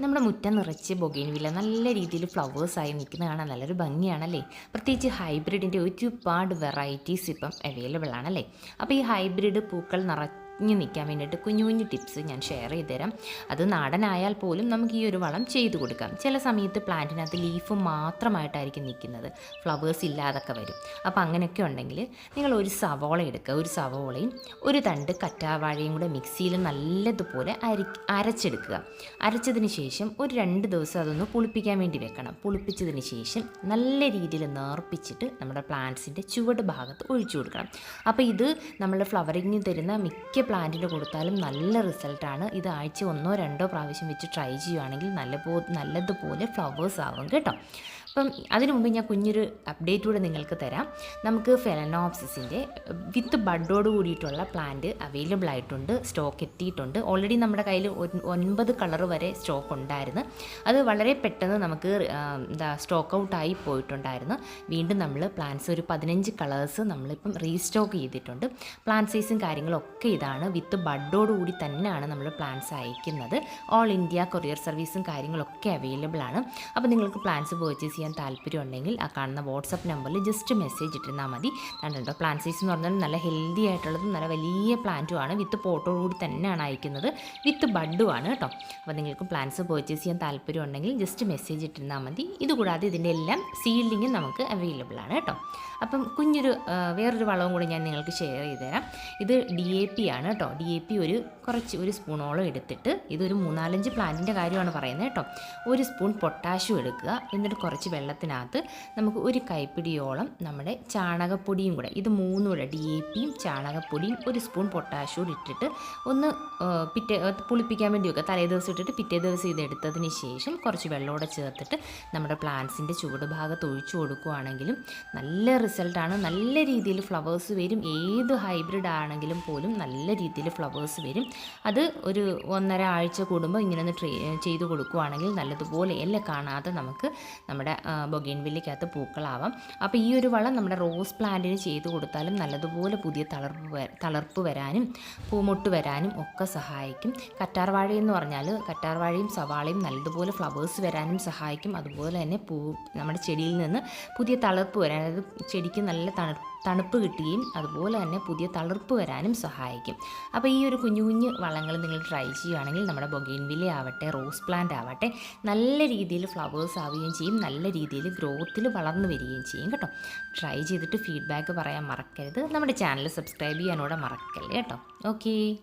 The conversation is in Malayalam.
നമ്മുടെ മുറ്റം നിറച്ച് ബൊഗൈൻവില്ല നല്ല രീതിയിൽ ഫ്ലവേഴ്സായി നിൽക്കുന്ന കാണാൻ നല്ലൊരു ഭംഗിയാണല്ലേ? പ്രത്യേകിച്ച് ഹൈബ്രിഡിന്റെ ഒരുപാട് വെറൈറ്റീസ് ഇപ്പം അവൈലബിൾ ആണല്ലേ? അപ്പോൾ ഈ ഹൈബ്രിഡ് പൂക്കൾ നിറഞ്ഞു നിൽക്കാൻ വേണ്ടിയിട്ട് കുഞ്ഞു കുഞ്ഞു ടിപ്സ് ഞാൻ ഷെയർ ചെയ്ത് തരാം അത് നാടനായാൽ പോലും നമുക്ക് ഈ ഒരു വളം ചെയ്തു കൊടുക്കാം. ചില സമയത്ത് പ്ലാന്റിനകത്ത് ലീഫ് മാത്രമായിട്ടായിരിക്കും നിൽക്കുന്നത്. ഫ്ലവേഴ്സ് ഇല്ലാതൊക്കെ വരും. അപ്പോൾ അങ്ങനെയൊക്കെ ഉണ്ടെങ്കിൽ നിങ്ങൾ ഒരു സവോള എടുക്കുക. ഒരു സവോളയും ഒരു തണ്ട് കറ്റാവാഴയും കൂടെ മിക്സിയിൽ നല്ലതുപോലെ അരി അരച്ചെടുക്കുക. അരച്ചതിന് ശേഷം ഒരു രണ്ട് ദിവസം അതൊന്ന് പുളിപ്പിക്കാൻ വേണ്ടി വെക്കണം. പുളിപ്പിച്ചതിന് ശേഷം നല്ല രീതിയിൽ നേർപ്പിച്ചിട്ട് നമ്മുടെ പ്ലാന്റ്സിന്റെ ചുവട് ഭാഗത്ത് ഒഴിച്ചു കൊടുക്കണം. അപ്പോൾ ഇത് നമ്മൾ ഫ്ലവറിങ് തരുന്ന മിക്ക പ്ലാന്റിന് കൊടുത്താലും നല്ല റിസൾട്ടാണ്. ഇത് ആഴ്ച ഒന്നോ രണ്ടോ പ്രാവശ്യം വെച്ച് ട്രൈ ചെയ്യുകയാണെങ്കിൽ നല്ല പോ നല്ലതുപോലെ ഫ്ലവേഴ്സ് ആവും കേട്ടോ. അപ്പം അതിനു മുമ്പ് ഞാൻ കുഞ്ഞൊരു അപ്ഡേറ്റ് കൂടെ നിങ്ങൾക്ക് തരാം. നമുക്ക് ഫെലനോപ്സിസിന്റെ വിത്ത് ബഡോട് കൂടിയിട്ടുള്ള പ്ലാന്റ് അവൈലബിൾ ആയിട്ടുണ്ട് സ്റ്റോക്ക് എത്തിയിട്ടുണ്ട്. ഓൾറെഡി നമ്മുടെ കയ്യിൽ ഒൻ- ഒൻപത് കളർ വരെ സ്റ്റോക്ക് ഉണ്ടായിരുന്നു. അത് വളരെ പെട്ടെന്ന് നമുക്ക് എന്താ സ്റ്റോക്ക് ഔട്ടായി പോയിട്ടുണ്ടായിരുന്നു. വീണ്ടും നമ്മൾ പ്ലാന്റ്സ് ഒരു പതിനഞ്ച് കളേഴ്സ് നമ്മളിപ്പം റീസ്റ്റോക്ക് ചെയ്തിട്ടുണ്ട്. പ്ലാന്റ് സൈസും കാര്യങ്ങളൊക്കെ ഇതാണ്. വിത്ത് ബഡോട് കൂടി തന്നെയാണ് നമ്മൾ പ്ലാന്റ്സ് അയക്കുന്നത്. ഓൾ ഇന്ത്യ കൊറിയർ സർവീസും കാര്യങ്ങളൊക്കെ അവൈലബിൾ ആണ്. അപ്പോൾ നിങ്ങൾക്ക് പ്ലാന്റ്സ് പേർച്ചേസ് ചെയ്യാൻ താല്പര്യം ഉണ്ടെങ്കിൽ ആ കാണുന്ന വാട്സപ്പ് നമ്പറിൽ ജസ്റ്റ് മെസ്സേജ് ഇട്ടിരുന്നാൽ മതി. കണ്ടോ പ്ലാന്റ് സൈസ് എന്ന് പറഞ്ഞാൽ നല്ല ഹെൽത്തി ആയിട്ടുള്ളതും നല്ല വലിയ പ്ലാന്റുമാണ് വിത്ത് പോട്ടോടുകൂടി തന്നെയാണ് അയക്കുന്നത്. വിത്ത് ബഡും ആണ് കേട്ടോ അപ്പോൾ നിങ്ങൾക്ക് പ്ലാന്റ്സ് പർച്ചേസ് ചെയ്യാൻ താല്പര്യം ഉണ്ടെങ്കിൽ ജസ്റ്റ് മെസ്സേജ് ഇട്ടിരുന്നാൽ മതി. ഇതുകൂടാതെ ഇതിന്റെ എല്ലാം സീൽഡിങ്ങും നമുക്ക് അവൈലബിൾ ആണ് കേട്ടോ അപ്പം കുഞ്ഞൊരു വേറൊരു വളവും കൂടി ഞാൻ നിങ്ങൾക്ക് ഷെയർ ചെയ്ത് തരാം ഇത് ഡി എ പി ആണ് കേട്ടോ ഡി എ പി ഒരു കുറച്ച് ഒരു സ്പൂണോളം എടുത്തിട്ട് ഇതൊരു മൂന്നാലഞ്ച് പ്ലാന്റിന്റെ കാര്യമാണ് പറയുന്നത് കേട്ടോ ഒരു സ്പൂൺ പൊട്ടാഷ്യം എടുക്കുക. എന്നിട്ട് കുറച്ച് വെള്ളത്തിനകത്ത് നമുക്ക് ഒരു കൈപ്പിടിയോളം നമ്മുടെ ചാണകപ്പൊടിയും കൂടെ ഇത് മൂന്നും കൂടെ ഡി എ പിയും ചാണകപ്പൊടിയും ഒരു സ്പൂൺ പൊട്ടാഷ്യൂടെ ഇട്ടിട്ട് ഒന്ന് പിറ്റേ പുളിപ്പിക്കാൻ വേണ്ടി വെക്കുക. തലേ ദിവസം ഇട്ടിട്ട് പിറ്റേ ദിവസം ഇത് എടുത്തതിന് ശേഷം കുറച്ച് വെള്ളമൂടെ ചേർത്തിട്ട് നമ്മുടെ പ്ലാന്റ്സിന്റെ ചുവട് ഭാഗത്ത് ഒഴിച്ചു കൊടുക്കുകയാണെങ്കിലും നല്ല റിസൾട്ടാണ് നല്ല രീതിയിൽ ഫ്ലവേഴ്സ് വരും. ഏത് ഹൈബ്രിഡ് ആണെങ്കിലും പോലും നല്ല രീതിയിൽ ഫ്ലവേഴ്സ് വരും. അത് ഒരു ഒന്നര ആഴ്ച കൂടുമ്പോൾ ഇങ്ങനെ ഒന്ന് ട്രീ ചെയ്ത് കൊടുക്കുകയാണെങ്കിൽ നല്ലതുപോലെ എല്ലാം കാണാതെ നമുക്ക് നമ്മുടെ ബൊഗൈൻവില്ലയ്ക്കകത്ത് പൂക്കളാവാം. അപ്പോൾ ഈ ഒരു വളം നമ്മുടെ റോസ് പ്ലാന്റിന് ചെയ്ത് കൊടുത്താലും നല്ലതുപോലെ പുതിയ തളർപ്പ് തളർപ്പ് വരാനും പൂമൊട്ട് വരാനും ഒക്കെ സഹായിക്കും. കറ്റാർവാഴ എന്ന് പറഞ്ഞാൽ കറ്റാർവാഴയും സവാളയും നല്ലതുപോലെ ഫ്ലവേഴ്സ് വരാനും സഹായിക്കും. അതുപോലെ തന്നെ പൂ നമ്മുടെ ചെടിയിൽ നിന്ന് പുതിയ തളർപ്പ് വരാൻ അതായത് ചെടിക്ക് നല്ല തണുപ്പ് തണുപ്പ് കിട്ടുകയും അതുപോലെ തന്നെ പുതിയ തളിർപ്പ് വരാനും സഹായിക്കും. അപ്പോൾ ഈ ഒരു കുഞ്ഞു കുഞ്ഞു വളങ്ങൾ നിങ്ങൾ ട്രൈ ചെയ്യുകയാണെങ്കിൽ നമ്മുടെ ബൊഗൈൻവില്ല ആവട്ടെ റോസ് പ്ലാന്റ് ആവട്ടെ നല്ല രീതിയിൽ ഫ്ലവേഴ്സ് ആവുകയും ചെയ്യും നല്ല രീതിയിൽ ഗ്രോത്തിൽ വളർന്നു വരികയും ചെയ്യും കേട്ടോ. ട്രൈ ചെയ്തിട്ട് ഫീഡ്ബാക്ക് പറയാൻ മറക്കരുത്. നമ്മുടെ ചാനൽ സബ്സ്ക്രൈബ് ചെയ്യാനോടെ മറക്കല്ലേ കേട്ടോ. ഓക്കേ